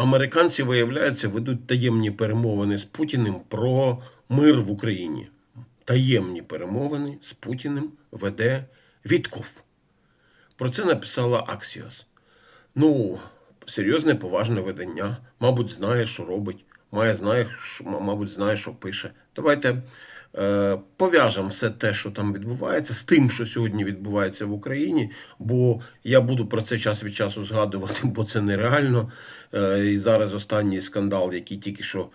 Американці, виявляється, ведуть таємні перемовини з Путіним про мир в Україні. Таємні перемовини з Путіним веде Вітков. Про це написала Axios. Ну, серйозне, поважне видання. Мабуть, знає, що робить. Має знає, що, мабуть, знає, що пише. Давайте пов'яжемо все те, що там відбувається, з тим, що сьогодні відбувається в Україні. Бо я буду про це час від часу згадувати, бо це нереально. Е, і зараз останній скандал, який тільки що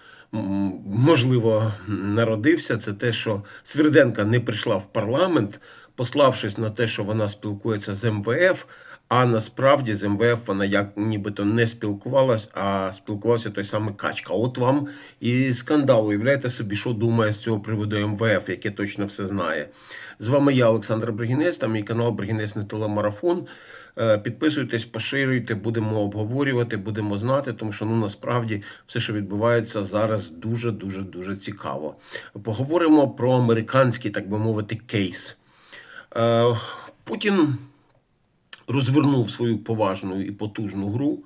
можливо народився, це те, що Свириденка не прийшла в парламент, пославшись на те, що вона спілкується з МВФ. А насправді з МВФ вона як нібито не спілкувалась, а спілкувався той самий Качка. От вам і скандал. Уявляєте собі, що думає з цього приводу МВФ, яке точно все знає. З вами я, Олександр Бригінець, там мій канал Бригінець не телемарафон. Е, Підписуйтесь, поширюйте, будемо обговорювати, будемо знати, тому що ну насправді все, що відбувається зараз, дуже дуже дуже цікаво. Поговоримо про американський, так би мовити, кейс. Е, Путін розвернув свою поважну і потужну гру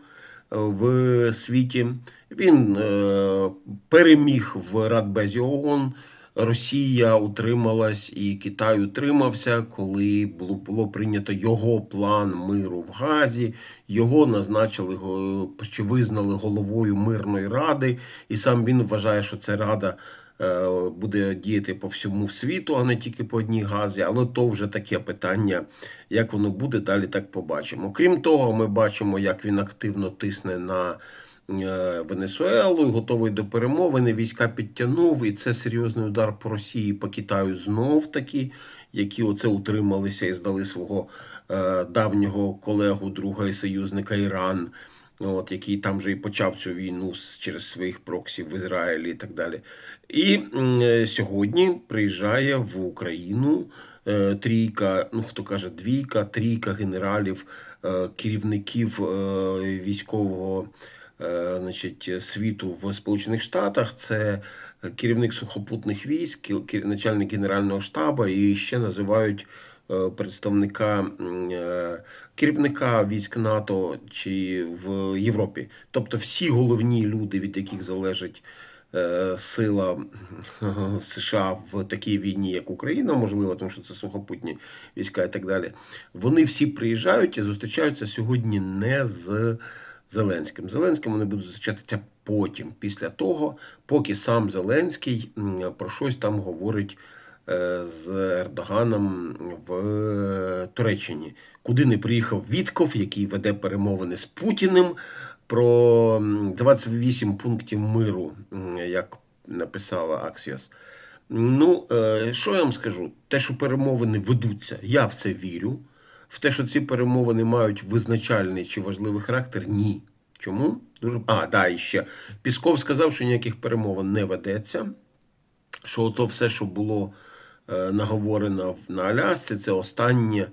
е, в світі. Він е, переміг в Радбезі ООН. Росія утрималась і Китай утримався, коли було, було прийнято його план миру в Газі. Його назначили чи визнали головою мирної ради, і сам він вважає, що ця рада буде діяти по всьому світу, а не тільки по одній газі. Але то вже таке питання, як воно буде, далі так побачимо. Крім того, ми бачимо, як він активно тисне на е, Венесуелу, готовий до перемовини. Війська підтягнув, і це серйозний удар по Росії, по Китаю знов таки, які оце утрималися і здали свого е, давнього колегу, друга і союзника Іран. От, який там же і почав цю війну через своїх проксів в Ізраїлі і так далі. І е, сьогодні приїжджає в Україну е, трійка, ну хто каже, двійка, трійка генералів, е, керівників е, військового е, значить, світу в Сполучених Штатах. Це керівник сухопутних військ, начальник генерального штабу і ще називають представника е, керівника військ НАТО чи в Європі. Тобто всі головні люди, від яких залежить е, сила е, США в такій війні, як Україна, можливо, тому що це сухопутні війська і так далі. Вони всі приїжджають і зустрічаються сьогодні не з Зеленським. Зеленським вони будуть зустрічатися потім, після того, поки сам Зеленський про щось там говорить е, з Ердоганом в Туреччині, куди не приїхав Вітков, який веде перемовини з Путіним про 28 пунктів миру, як написала Аксіос. Ну, е, що я вам скажу? Те, що перемовини ведуться, я в це вірю. В те, що ці перемовини мають визначальний чи важливий характер, ні. Чому? Дуже а, да, і ще Пісков сказав, що ніяких перемовин не ведеться. Що то все, що було е, наговорено в- на Алясці, це останнє,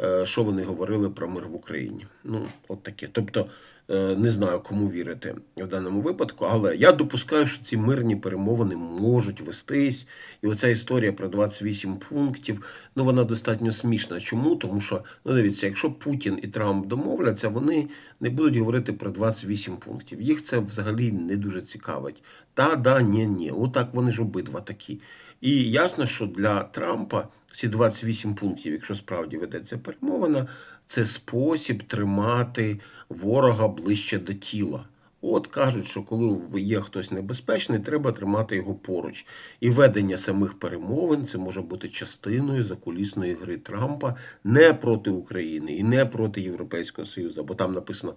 е, що вони говорили про мир в Україні. Ну, от таке. Тобто, е, не знаю, кому вірити в даному випадку, але я допускаю, що ці мирні перемовини можуть вестись. І оця історія про 28 пунктів, ну вона достатньо смішна. Чому? Тому що, ну дивіться, якщо Путін і Трамп домовляться, вони не будуть говорити про 28 пунктів. Їх це взагалі не дуже цікавить. Та, да, ні, ні. Отак вони ж обидва такі. І ясно, що для Трампа ці 28 пунктів, якщо справді ведеться перемовина, це спосіб тримати ворога ближче до тіла. От кажуть, що коли є хтось небезпечний, треба тримати його поруч. І ведення самих перемовин це може бути частиною закулісної гри Трампа не проти України і не проти Європейського Союзу. Бо там написано: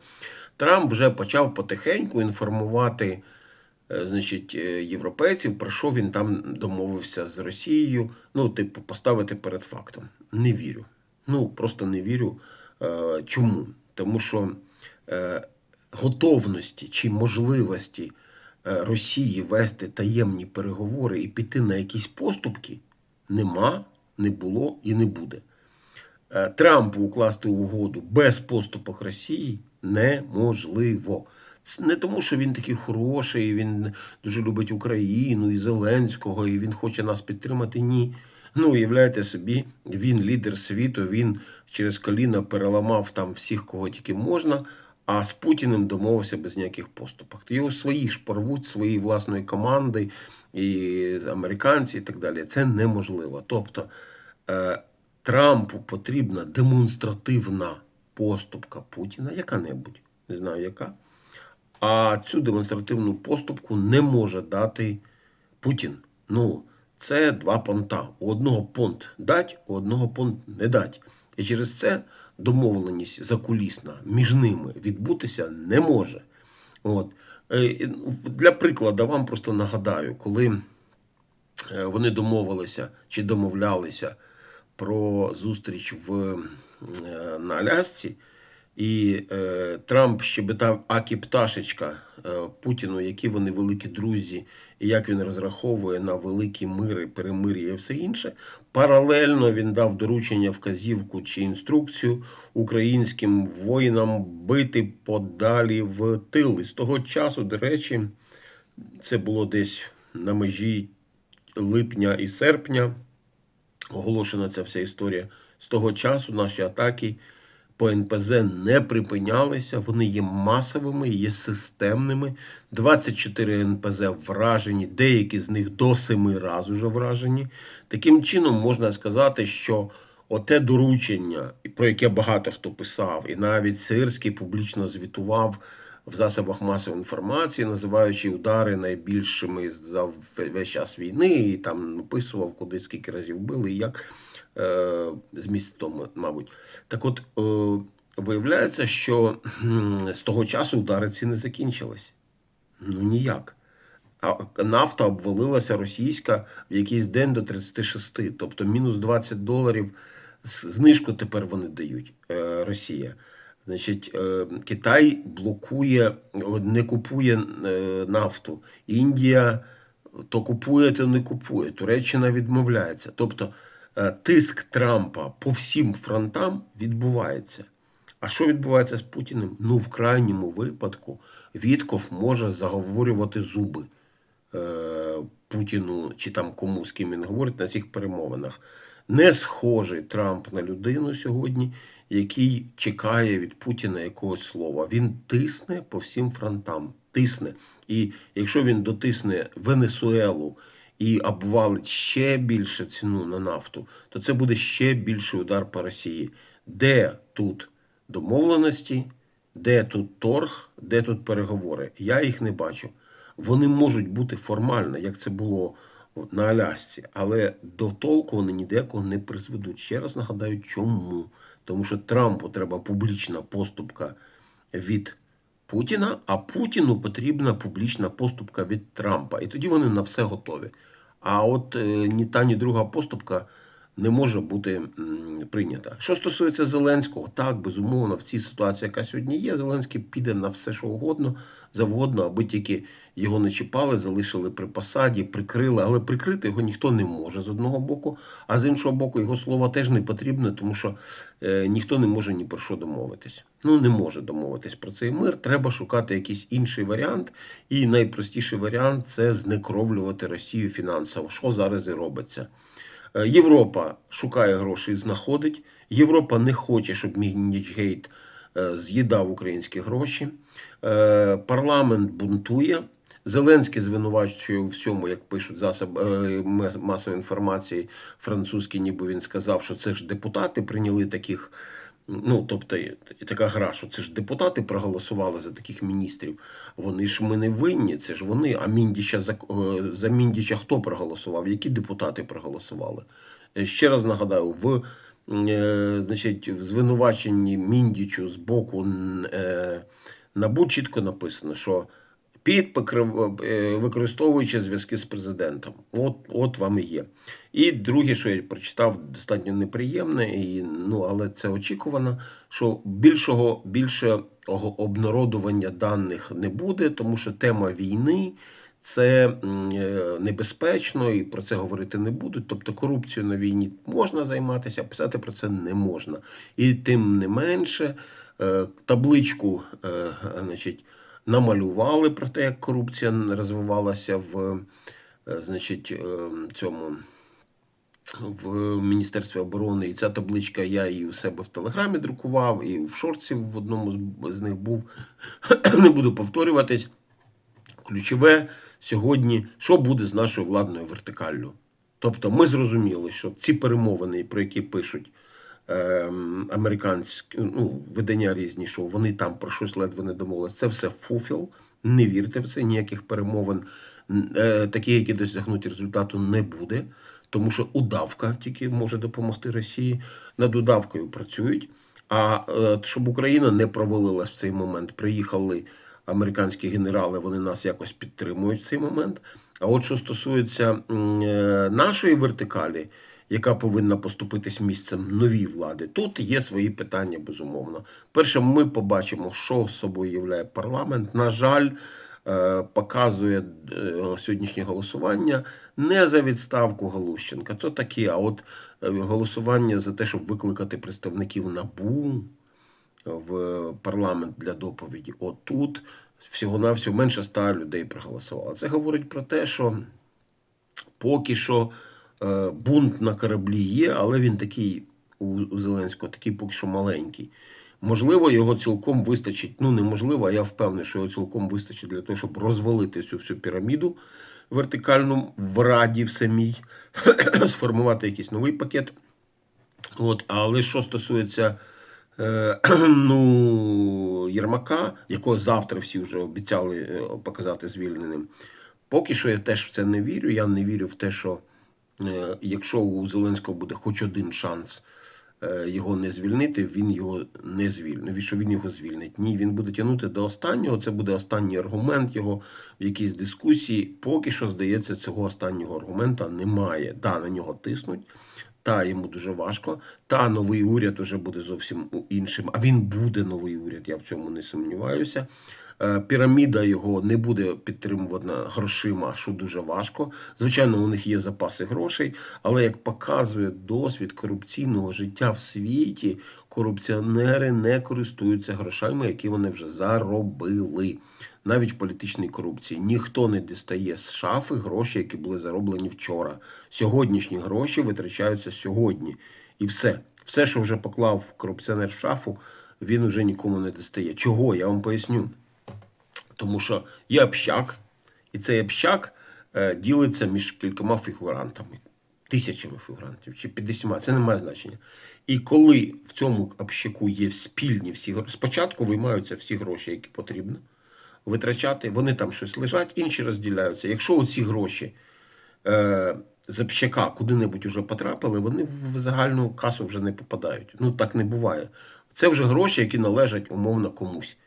Трамп вже почав потихеньку інформувати значить, е, європейців, про що він там домовився з Росією. Ну, типу, поставити перед фактом. Не вірю. Ну, просто не вірю. Е, Чому? Тому що е, готовності чи можливості е, Росії вести таємні переговори і піти на якісь поступки нема, не було і не буде. Е, Трампу укласти угоду без поступок Росії неможливо. Це не тому, що він такий хороший, він дуже любить Україну і Зеленського, і він хоче нас підтримати. Ні. Ну, уявляєте собі, він лідер світу, він через коліна переламав там всіх, кого тільки можна. а з Путіним домовився без ніяких поступок. Його свої ж порвуть свої власної команди, і американці, і так далі. Це неможливо. Тобто е, Трампу потрібна демонстративна поступка Путіна, яка-небудь, не знаю яка. А цю демонстративну поступку не може дати Путін. Ну, це два понта. У одного понт дать, у одного понт не дать. І через це домовленість закулісна між ними відбутися не може. От. Е, Для прикладу вам просто нагадаю, коли е, вони домовилися чи домовлялися про зустріч в, е, на Алясці, і е, Трамп щебетав Акі Пташечка е, Путіну, які вони великі друзі, і як він розраховує на великі мири, перемир'я і все інше. Паралельно він дав доручення, вказівку чи інструкцію українським воїнам бити подалі в тил. І з того часу, до речі, це було десь на межі липня і серпня. Оголошена ця вся історія. З того часу наші атаки по НПЗ не припинялися, вони є масовими, є системними. 24 НПЗ вражені, деякі з них до 7 разів вже вражені. Таким чином, можна сказати, що оте доручення, про яке багато хто писав, і навіть Сирський публічно звітував в засобах масової інформації, називаючи удари найбільшими за весь час війни, і там написував, куди скільки разів били, і як е, з містом, мабуть. Так от, е, виявляється, що з того часу удари ці не закінчились. Ну ніяк. А нафта обвалилася російська в якийсь день до 36, тобто мінус 20 доларів. Знижку тепер вони дають е, Росія. Значить, Китай блокує, не купує нафту. Індія то купує, то не купує. Туреччина відмовляється. Тобто тиск Трампа по всім фронтам відбувається. А що відбувається з Путіним? Ну, в крайньому випадку Вітков може заговорювати зуби Путіну чи там кому з ким він говорить на цих перемовинах. Не схожий Трамп на людину сьогодні, який чекає від Путіна якогось слова. Він тисне по всім фронтам. Тисне. І якщо він дотисне Венесуелу і обвалить ще більше ціну на нафту, то це буде ще більший удар по Росії. Де тут домовленості, де тут торг, де тут переговори? Я їх не бачу. Вони можуть бути формально, як це було на Алясці, але до толку вони ніякого не призведуть. Ще раз нагадаю, чому. Тому що Трампу треба публічна поступка від Путіна, а Путіну потрібна публічна поступка від Трампа. І тоді вони на все готові. А от е, ні та, ні друга поступка не може бути прийнята. Що стосується Зеленського, так, безумовно, в цій ситуації, яка сьогодні є, Зеленський піде на все, що угодно, завгодно, аби тільки його не чіпали, залишили при посаді, прикрили, але прикрити його ніхто не може з одного боку, а з іншого боку, його слова теж не потрібне, тому що е, ніхто не може ні про що домовитись. Ну, не може домовитись про цей мир. Треба шукати якийсь інший варіант. І найпростіший варіант це знекровлювати Росію фінансово, що зараз і робиться. Е, Європа шукає гроші і знаходить. Європа не хоче, щоб Мінічгейт з'їдав українські гроші. Е, Парламент бунтує. Зеленський звинувачує у всьому, як пишуть засоби масової інформації французькі, ніби він сказав, що це ж депутати прийняли таких. Ну, тобто, і така гра, що це ж депутати проголосували за таких міністрів. Вони ж ми не винні, це ж вони. А Міндіча за, е, за Міндіча хто проголосував? Які депутати проголосували? Е, Ще раз нагадаю, в е, значить, в звинуваченні Міндічу з боку НАБУ чітко написано, що під покрив- використовуючи зв'язки з президентом. От, от вам і є. І друге, що я прочитав, достатньо неприємне, і, ну, але це очікувано, що більшого, більшого обнародування даних не буде, тому що тема війни. Це е, небезпечно і про це говорити не будуть. Тобто корупцією на війні можна займатися, писати про це не можна. І тим не менше, е, табличку е, значить, намалювали про те, як корупція розвивалася в е, значить, е, цьому в Міністерстві оборони. І ця табличка я і у себе в Телеграмі друкував, і в шорці в одному з- них був. Не буду повторюватись. Ключове сьогодні, що буде з нашою владною вертикаллю. Тобто ми зрозуміли, що ці перемовини, про які пишуть американські ну, видання різні, що вони там про щось ледве не домовились, це все фуфіл. Не вірте в це, ніяких перемовин, е, такі, які досягнуть результату, не буде. Тому що удавка тільки може допомогти Росії. Над удавкою працюють. А е, щоб Україна не провалилась в цей момент, приїхали американські генерали, вони нас якось підтримують в цей момент. А от що стосується е, нашої вертикалі, яка повинна поступитись місцем новій влади, тут є свої питання, безумовно. Перше, ми побачимо, що з собою являє парламент. На жаль, е, показує е, сьогоднішнє голосування не за відставку Галущенка, то таке, а от е, голосування за те, щоб викликати представників НАБУ в парламент для доповіді. Отут всього-навсього менше ста людей проголосувало. Це говорить про те, що поки що бунт на кораблі є, але він такий у, Зеленського, такий поки що маленький. Можливо, його цілком вистачить. Ну, неможливо, а я впевнений, що його цілком вистачить для того, щоб розвалити цю всю піраміду вертикальну в раді в самій, сформувати якийсь новий пакет. От, але що стосується е, ну, Єрмака, якого завтра всі вже обіцяли е, показати звільненим, поки що я теж в це не вірю. Я не вірю в те, що е, якщо у Зеленського буде хоч один шанс е, його не звільнити, він його не звільнить. Що він його звільнить? Ні, він буде тягнути до останнього. Це буде останній аргумент його в якійсь дискусії. Поки що, здається, цього останнього аргумента немає. Да, на нього тиснуть. Та йому дуже важко. Та новий уряд уже буде зовсім іншим. А він буде новий уряд, я в цьому не сумніваюся. Е, Піраміда його не буде підтримувати грошима, що дуже важко. Звичайно, у них є запаси грошей, але як показує досвід корупційного життя в світі, корупціонери не користуються грошима, які вони вже заробили. Навіть в політичній корупції ніхто не дістає з шафи гроші, які були зароблені вчора. Сьогоднішні гроші витрачаються сьогодні. І все. Все, що вже поклав корупціонер в шафу, він вже нікому не дістає. Чого? Я вам поясню. Тому що є общак, і цей общак е, ділиться між кількома фігурантами, тисячами фігурантів чи 50, це не має значення. І коли в цьому общаку є спільні всі гроші, спочатку виймаються всі гроші, які потрібно витрачати, вони там щось лежать, інші розділяються. Якщо оці гроші е, з общака куди-небудь вже потрапили, вони в загальну касу вже не попадають. Ну так не буває. Це вже гроші, які належать умовно комусь.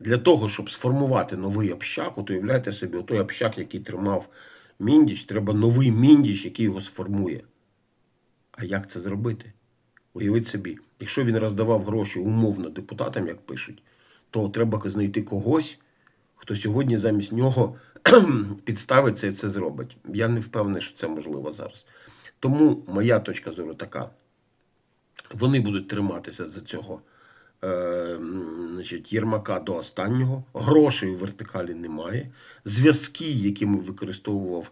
Для того, щоб сформувати новий общак, от уявляєте собі, той общак, який тримав міндіч, треба новий міндіч, який його сформує. А як це зробити? Уявіть собі, якщо він роздавав гроші умовно депутатам, як пишуть, то треба знайти когось, хто сьогодні замість нього підставиться і це зробить. Я не впевнений, що це можливо зараз. Тому моя точка зору така: вони будуть триматися за цього е, значить, Єрмака до останнього. Грошей у вертикалі немає. Зв'язки, які використовував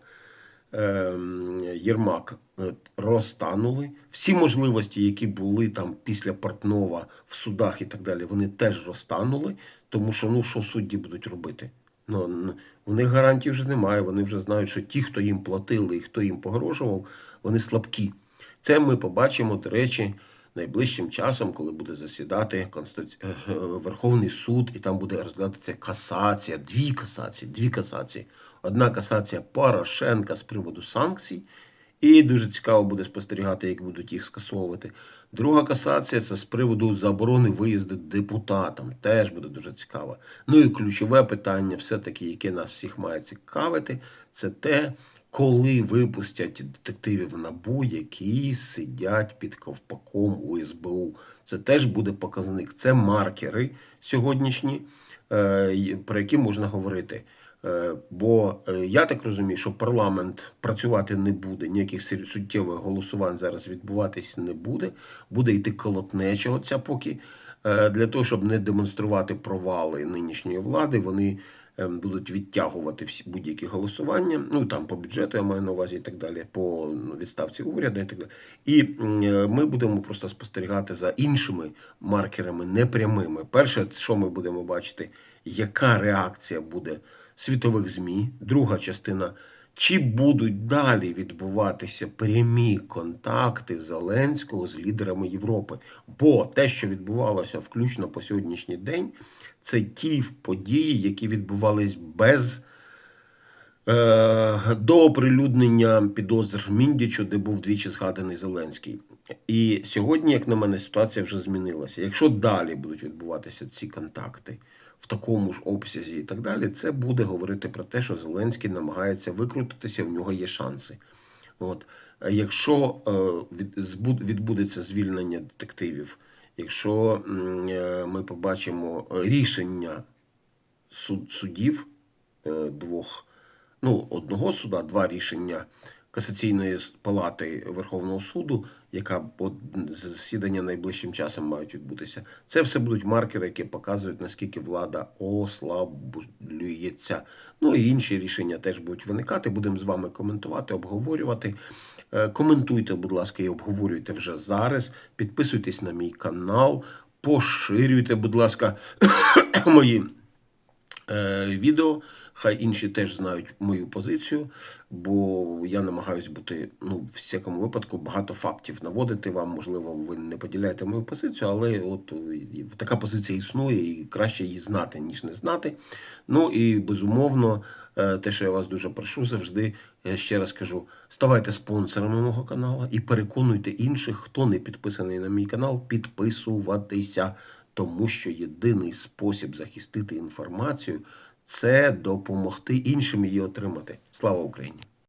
Єрмак, е, розтанули. Всі можливості, які були там після Портнова в судах і так далі, вони теж розтанули, тому що ну що судді будуть робити? Ну, у них гарантій вже немає. Вони вже знають, що ті, хто їм платили і хто їм погрожував, вони слабкі. Це ми побачимо, до речі, найближчим часом, коли буде засідати Конституці... е, Верховний суд, і там буде розглядатися касація, дві касації, дві касації. Одна касація Порошенка з приводу санкцій, і дуже цікаво буде спостерігати, як будуть їх скасовувати. Друга касація це з приводу заборони виїзду депутатам. Теж буде дуже цікаво. Ну і ключове питання, все-таки, яке нас всіх має цікавити, це те, коли випустять детективів НАБУ, які сидять під ковпаком у СБУ. Це теж буде показник. Це маркери сьогоднішні, е, про які можна говорити. Е, Бо е, я так розумію, що парламент працювати не буде, ніяких суттєвих голосувань зараз відбуватись не буде. Буде йти колотнеча оця поки. Е, Для того, щоб не демонструвати провали нинішньої влади, вони е, будуть відтягувати всі будь-які голосування. Ну там по бюджету я маю на увазі і так далі, по ну, відставці уряду і так далі. І ми будемо просто спостерігати за іншими маркерами непрямими. Перше, що ми будемо бачити, яка реакція буде світових ЗМІ. Друга частина. Чи будуть далі відбуватися прямі контакти Зеленського з лідерами Європи? Бо те, що відбувалося включно по сьогоднішній день, це ті події, які відбувались без е, до оприлюднення підозр Міндічу, де був двічі згаданий Зеленський. І сьогодні, як на мене, ситуація вже змінилася. Якщо далі будуть відбуватися ці контакти в такому ж обсязі і так далі, це буде говорити про те, що Зеленський намагається викрутитися, в нього є шанси. От. Якщо е, відбудеться звільнення детективів, якщо е, ми побачимо рішення суд, судів е, двох, ну, одного суда, два рішення касаційної палати Верховного суду, яка засідання найближчим часом мають відбутися. Це все будуть маркери, які показують, наскільки влада ослаблюється. Ну і інші рішення теж будуть виникати. Будемо з вами коментувати, обговорювати. Е, Коментуйте, будь ласка, і обговорюйте вже зараз. Підписуйтесь на мій канал, поширюйте, будь ласка, мої е, відео. Хай інші теж знають мою позицію, бо я намагаюся бути, ну, в всякому випадку, багато фактів наводити вам. Можливо, ви не поділяєте мою позицію, але от е, така позиція існує, і краще її знати, ніж не знати. Ну і безумовно, е, те, що я вас дуже прошу, завжди я ще раз кажу: ставайте спонсорами мого каналу і переконуйте інших, хто не підписаний на мій канал, підписуватися. Тому що єдиний спосіб захистити інформацію це допомогти іншим її отримати. Слава Україні!